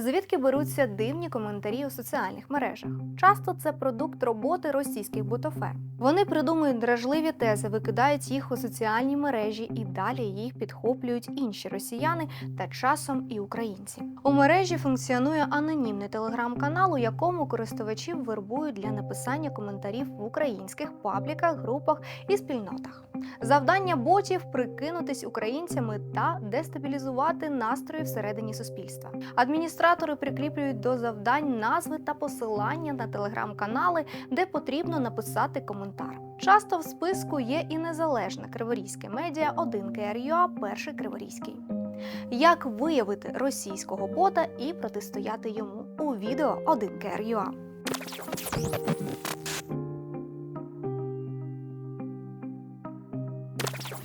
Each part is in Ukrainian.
Звідки беруться дивні коментарі у соціальних мережах? Часто це продукт роботи російських ботоферм. Вони придумують дражливі тези, викидають їх у соціальні мережі і далі їх підхоплюють інші росіяни та часом і українці. У мережі функціонує анонімний телеграм-канал, у якому користувачів вербують для написання коментарів в українських пабліках, групах і спільнотах. Завдання ботів прикинутись українцями та дестабілізувати настрої всередині суспільства. Адміністратори прикріплюють до завдань назви та посилання на телеграм-канали, де потрібно написати коментар. Часто в списку є і незалежне криворізьке медіа 1 КРЮА перший криворізький. Як виявити російського бота і протистояти йому у відео 1 КРЮА.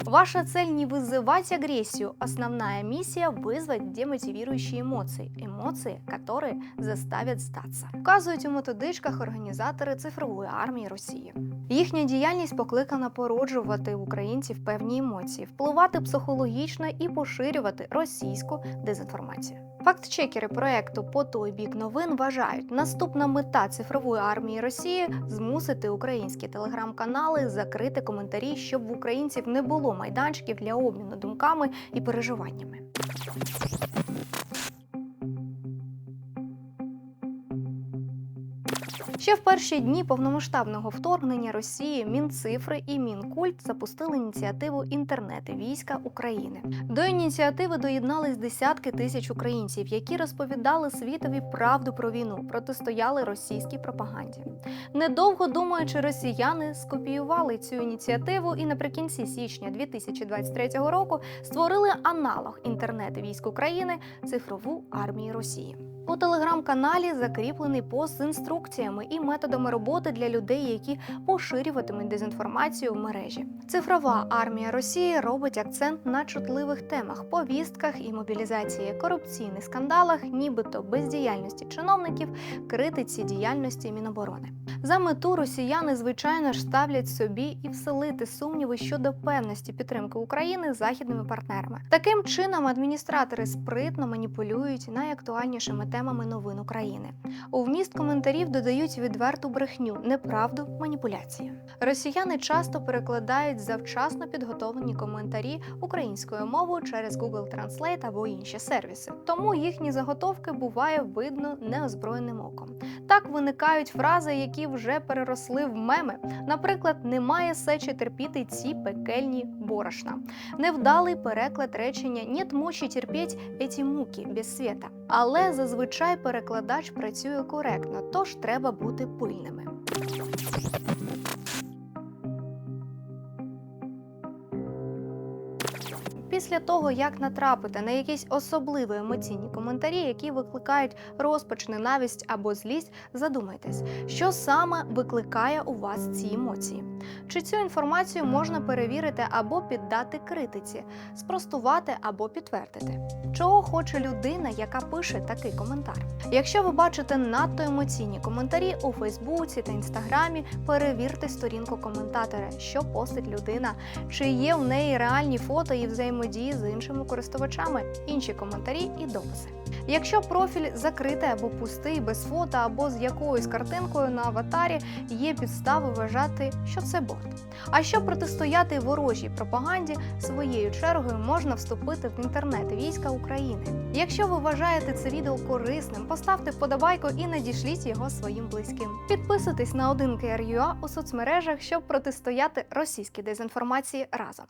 Ваша цель не вызывать агрессию. Основная миссия – вызвать демотивирующие эмоции. Эмоции, которые заставят здатися. Вказують у методичках організатори цифрової армії Росії. Їхня діяльність покликана породжувати в українців певні емоції, впливати психологічно і поширювати російську дезінформацію. Факт-чекери проекту по той бік новин вважають, наступна мета цифрової армії Росії змусити українські телеграм-канали закрити коментарі, щоб в українців не було майданчиків для обміну думками і переживаннями. Ще в перші дні повномасштабного вторгнення Росії Мінцифри і Мінкульт запустили ініціативу інтернети війська України. До ініціативи доєднались десятки тисяч українців, які розповідали світові правду про війну, протистояли російській пропаганді. Недовго думаючи, росіяни скопіювали цю ініціативу і наприкінці січня 2023 року створили аналог інтернету військ України цифрову армію Росії. У телеграм-каналі закріплений пост з інструкціями і методами роботи для людей, які поширюватимуть дезінформацію в мережі. Цифрова армія Росії робить акцент на чутливих темах, повістках і мобілізації, корупційних скандалах, нібито бездіяльності чиновників, критиці діяльності Міноборони. За мету росіяни, звичайно ж, ставлять собі і вселити сумніви щодо певності підтримки України західними партнерами. Таким чином адміністратори спритно маніпулюють найактуальнішими темами новин України. У вміст коментарів додають відверту брехню, неправду, маніпуляції. Росіяни часто перекладають завчасно підготовлені коментарі українською мовою через Google Translate або інші сервіси. Тому їхні заготовки буває видно неозброєним оком. Так виникають фрази, які вже переросли в меми. Наприклад, немає сечі терпіти ці пекельні борошна. Невдалий переклад речення «Нет мочі терпіть еті муки без світа. Але зазвичай перекладач працює коректно, тож треба бути пильними. Після того, як натрапите на якісь особливі емоційні коментарі, які викликають розпач, ненависть або злість, задумайтесь, що саме викликає у вас ці емоції. Чи цю інформацію можна перевірити або піддати критиці, спростувати або підтвердити? Чого хоче людина, яка пише такий коментар? Якщо ви бачите надто емоційні коментарі у Фейсбуці та Інстаграмі, перевірте сторінку коментатора, що постить людина, чи є в неї реальні фото і взаємодії з іншими користувачами, інші коментарі і дописи. Якщо профіль закритий або пустий, без фото або з якоюсь картинкою на аватарі, є підстави вважати, що це бот. А щоб протистояти ворожій пропаганді, своєю чергою можна вступити в інтернет війська України. Якщо ви вважаєте це відео корисним, поставте вподобайку і надішліть його своїм близьким. Підписуйтесь на 1 KRUA у соцмережах, щоб протистояти російській дезінформації разом.